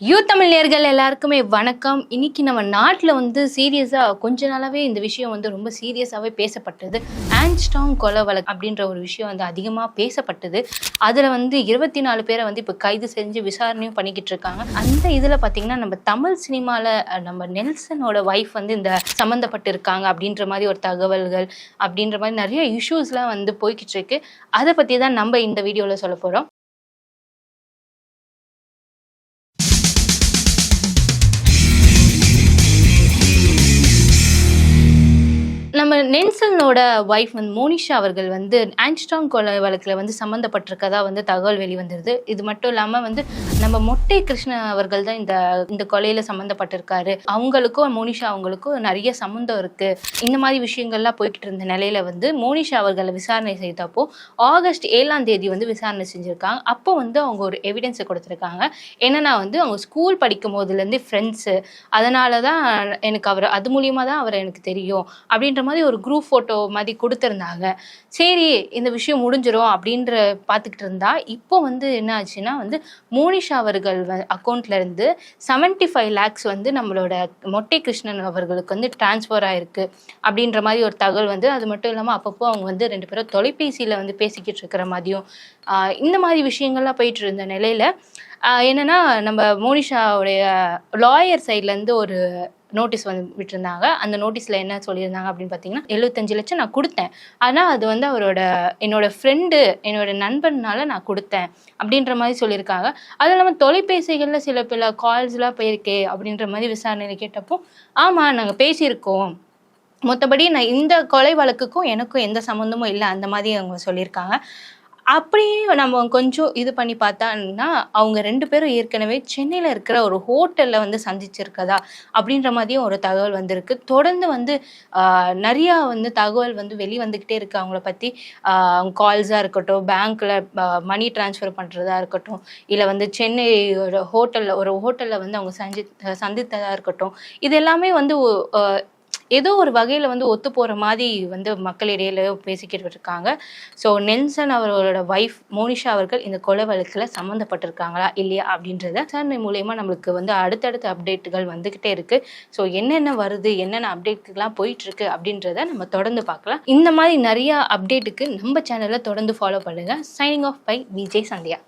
You Tamil நேர்கள் எல்லாருக்குமே வணக்கம். இன்னைக்கு நம்ம நாட்டில் வந்து சீரியஸாக கொஞ்ச நாளாகவே இந்த விஷயம் வந்து ரொம்ப சீரியஸாகவே பேசப்பட்டது. ஆன்ஸ்டாங் கொலை வழக்கு அப்படின்ற ஒரு விஷயம் வந்து அதிகமாக பேசப்பட்டது. அதில் வந்து இருபத்தி நாலு பேரை வந்து இப்போ கைது செஞ்சு விசாரணையும் பண்ணிக்கிட்டு இருக்காங்க. அந்த இதில் பார்த்தீங்கன்னா நம்ம தமிழ் சினிமாவில் நம்ம நெல்சனோட ஒய்ஃப் வந்து இந்த சம்மந்தப்பட்டு இருக்காங்க அப்படின்ற மாதிரி ஒரு தகவல்கள் அப்படின்ற மாதிரி நிறைய இஷ்யூஸ்லாம் வந்து போய்கிட்டு இருக்கு. அதை பற்றி தான் நம்ம இந்த வீடியோவில் சொல்ல போகிறோம் நம்ம நென்சனோட ஒய்ஃப் வந்து மோனிஷா அவர்கள் வந்து ஆன்ஸ்டாங் கொலை வழக்கில் வந்து சம்மந்தப்பட்டிருக்கதா வந்து தகவல் வெளிவந்துருது. இது மட்டும் இல்லாமல் வந்து நம்ம மொட்டை கிருஷ்ணன் அவர்கள் தான் இந்த இந்த கொலையில் சம்மந்தப்பட்டிருக்காரு அவங்களுக்கும் மோனிஷா அவங்களுக்கும் நிறைய சம்மந்தம் இருக்கு. இந்த மாதிரி விஷயங்கள்லாம் போய்கிட்டு இருந்த நிலையில வந்து மோனிஷா அவர்களை விசாரணை செய்தப்போ ஆகஸ்ட் ஏழாம் தேதி வந்து விசாரணை செஞ்சுருக்காங்க. அப்போ வந்து அவங்க ஒரு எவிடன்ஸை கொடுத்துருக்காங்க. என்னன்னா வந்து அவங்க ஸ்கூல் படிக்கும் போதுலேருந்து ஃப்ரெண்ட்ஸு அதனால தான் எனக்கு அவர் அது மூலியமாக தான் அவரை எனக்கு தெரியும். அப்படின்ற மாதிரி ஒரு குரூப் ஃபோட்டோ மாதிரி கொடுத்துருந்தாங்க. சரி இந்த விஷயம் முடிஞ்சிடும் அப்படின்ற பார்த்துக்கிட்டு இருந்தா இப்போ வந்து என்ன ஆச்சுன்னா வந்து மோனிஷா அவர்கள் அக்கௌண்ட்ல இருந்து செவன்டி ஃபைவ் லேக்ஸ் வந்து நம்மளோட மொட்டை கிருஷ்ணன் அவர்களுக்கு வந்து டிரான்ஸ்ஃபர் ஆயிருக்கு அப்படின்ற மாதிரி ஒரு தகவல் வந்து அது மட்டும் இல்லாமல் அப்பப்போ அவங்க வந்து ரெண்டு பேரும் தொலைபேசியில் வந்து பேசிக்கிட்டு இருக்கிற மாதிரியும் இந்த மாதிரி விஷயங்கள்லாம் போயிட்டு இருந்த நிலையில என்னன்னா நம்ம மோனிஷாவுடைய லாயர் சைட்லேருந்து ஒரு நோட்டீஸ் வந்து விட்டுருந்தாங்க. அந்த நோட்டீஸில் என்ன சொல்லியிருந்தாங்க அப்படின்னு பார்த்தீங்கன்னா எழுபத்தஞ்சு லட்சம் நான் கொடுத்தேன். ஆனால் அது வந்து அவரோட என்னோட ஃப்ரெண்டு என்னோட நண்பனால நான் கொடுத்தேன் அப்படின்ற மாதிரி சொல்லியிருக்காங்க. அது இல்லாமல் தொலைபேசிகளில் சில பல கால்ஸ்லாம் போயிருக்கே அப்படின்ற மாதிரி விசாரணையில் கேட்டப்போ ஆமாம் நாங்கள் பேசியிருக்கோம். மொத்தபடி நான் இந்த கொலை வழக்குக்கும் எனக்கும் எந்த சம்மந்தமும் இல்லை அந்த மாதிரி அவங்க சொல்லியிருக்காங்க. அப்படியே நம்ம கொஞ்சம் இது பண்ணி பார்த்தான்னா அவங்க ரெண்டு பேரும் ஏற்கனவே சென்னையில் இருக்கிற ஒரு ஹோட்டலில் வந்து சந்திச்சிருக்கதா அப்படின்ற மாதிரியும் ஒரு தகவல் வந்திருக்கு. தொடர்ந்து வந்து நிறையா வந்து தகவல் வந்து வெளிவந்துக்கிட்டே இருக்குது அவங்கள பற்றி அவங்க கால்ஸாக இருக்கட்டும் பேங்க்கில் மணி ட்ரான்ஸ்ஃபர் பண்ணுறதா இருக்கட்டும் இல்லை வந்து சென்னை ஒரு ஹோட்டலில் ஒரு ஹோட்டலில் வந்து அவங்க சந்தி சந்தித்ததாக இருக்கட்டும் இது எல்லாமே வந்து ஏதோ ஒரு வகையில் வந்து ஒத்து போகிற மாதிரி வந்து மக்களிடையில பேசிக்கிட்டு இருக்காங்க. ஸோ நெல்சன் அவர்களோட ஒய்ஃப் மோனிஷா அவர்கள் இந்த கொலை வழக்கில் சம்மந்தப்பட்டிருக்காங்களா இல்லையா அப்படின்றத விசாரணை மூலயமா நம்மளுக்கு வந்து அடுத்தடுத்த அப்டேட்டுகள் வந்துக்கிட்டே இருக்கு. ஸோ என்னென்ன வருது என்னென்ன அப்டேட்டுக்கெல்லாம் போயிட்டு இருக்கு அப்படின்றத நம்ம தொடர்ந்து பார்க்கலாம். இந்த மாதிரி நிறைய அப்டேட்டுக்கு நம்ம சேனலை தொடர்ந்து ஃபாலோ பண்ணுங்கள் signing off by Vijay Sandhya.